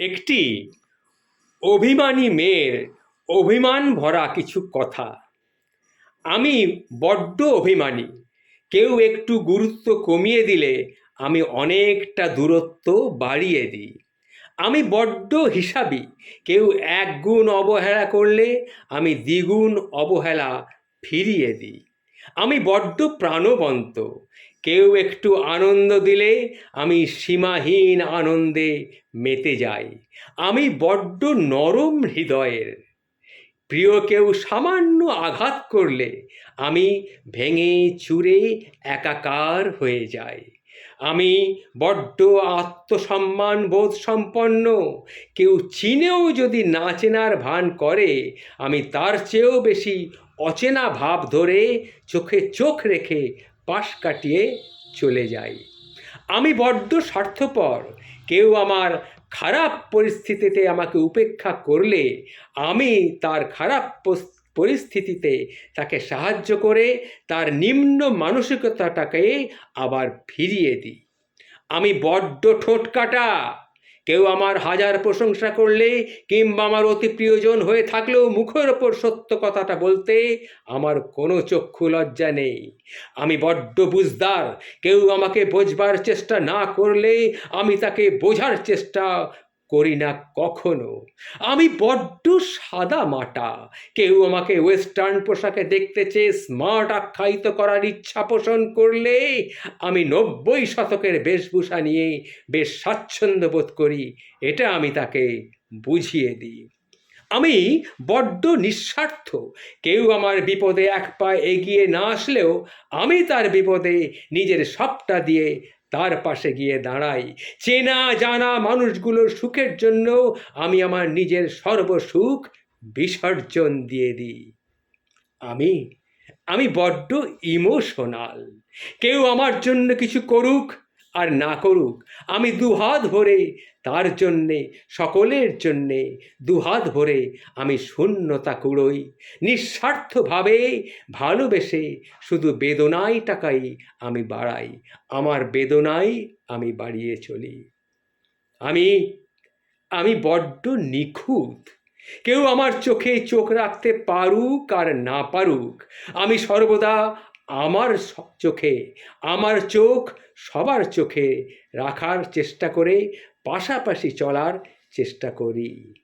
একটি অভিমানী মেয়ের অভিমান ভরা কিছু কথা। আমি বড্ড অভিমানী। কেউ একটু গুরুত্ব কমিয়ে দিলে আমি অনেকটা দূরত্ব বাড়িয়ে দিই। আমি বড্ড হিসাবি। কেউ এক গুণ অবহেলা করলে আমি দ্বিগুণ অবহেলা ফিরিয়ে দিই। আমি বড্ড প্রাণবন্ত। কেউ একটু আনন্দ দিলে আমি সীমাহীন আনন্দে মেতে যাই। আমি বড্ড নরম হৃদয়ের। প্রিয় কেউ সামান্য আঘাত করলে আমি ভেঙে চুরে একাকার হয়ে যাই। আমি বড্ড আত্মসম্মান বোধ সম্পন্ন। কেউ চিনেও যদি না চেনার ভান করে, আমি তার চেয়েও বেশি অচেনা ভাব ধরে চোখে চোখ রেখে পাশ কাটিয়ে চলে যাই। আমি বড্ড স্বার্থপর। কেউ আমার খারাপ পরিস্থিতিতে আমাকে উপেক্ষা করলে আমি তার খারাপ পরিস্থিতিতে তাকে সাহায্য করে, তার নিম্ন মানসিকতাটাকে আবার ফিরিয়ে দিই। আমি বড্ড ঠোঁট কাটা। কেউ আমার হাজার প্রশংসা করলে কিংবা আমার অতি প্রিয়জন হয়ে থাকলেও মুখের ওপর সত্য কথাটা বলতে আমার কোনো চক্ষু লজ্জা নেই। আমি বড্ড বুঝদার, কেউ আমাকে বোঝবার চেষ্টা না করলে আমি তাকে বোঝার চেষ্টা করি না কখনো। আমি বড্ড সাদা মাটা। কেউ আমাকে ওয়েস্টার্ন পোশাকে দেখতে চেয়ে স্মার্ট আখ্যায়িত করার ইচ্ছা পোষণ করলে আমি নব্বই শতকের বেশভূষা নিয়ে বেশ স্বাচ্ছন্দ্য বোধ করি। এটা আমি তাকে বুঝিয়ে দিই। আমি বড্ড নিঃস্বার্থ। কেউ আমার বিপদে এক পা এগিয়ে না আসলেও আমি তার বিপদে নিজের সবটা দিয়ে তার পাশে গিয়ে দাঁড়াই। চেনা জানা মানুষগুলোর সুখের জন্য আমি আমার নিজের সর্বসুখ বিসর্জন দিয়ে দিই। আমি আমি বড্ড ইমোশনাল। কেউ আমার জন্য কিছু করুক আর না করুক। আমি দুহাত ভরে তার জন্যে, সকলের জন্যে দুহাত ভরে আমি শূন্যতা কুড়োই। নিঃস্বার্থভাবে ভালোবেসে শুধু বেদনাই টাকাই আমি বাড়াই। আমার বেদনাই আমি বাড়িয়ে চলি। আমি আমি বড্ড নিখুঁত। কেউ আমার চোখে চোখ রাখতে পারুক আর না পারুক, আমি সর্বদা আমার চোখে, আমার চোখ সবার চোখে রাখার চেষ্টা করে, পাশাপাশি চলার চেষ্টা করি।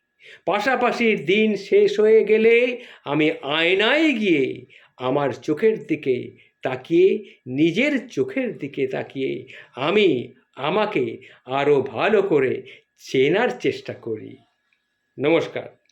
পাশাপাশির দিন শেষ হয়ে গেলে আমি আয়নায় গিয়ে আমার চোখের দিকে তাকিয়ে, নিজের চোখের দিকে তাকিয়ে আমি আমাকে আরও ভালো করে চেনার চেষ্টা করি। নমস্কার।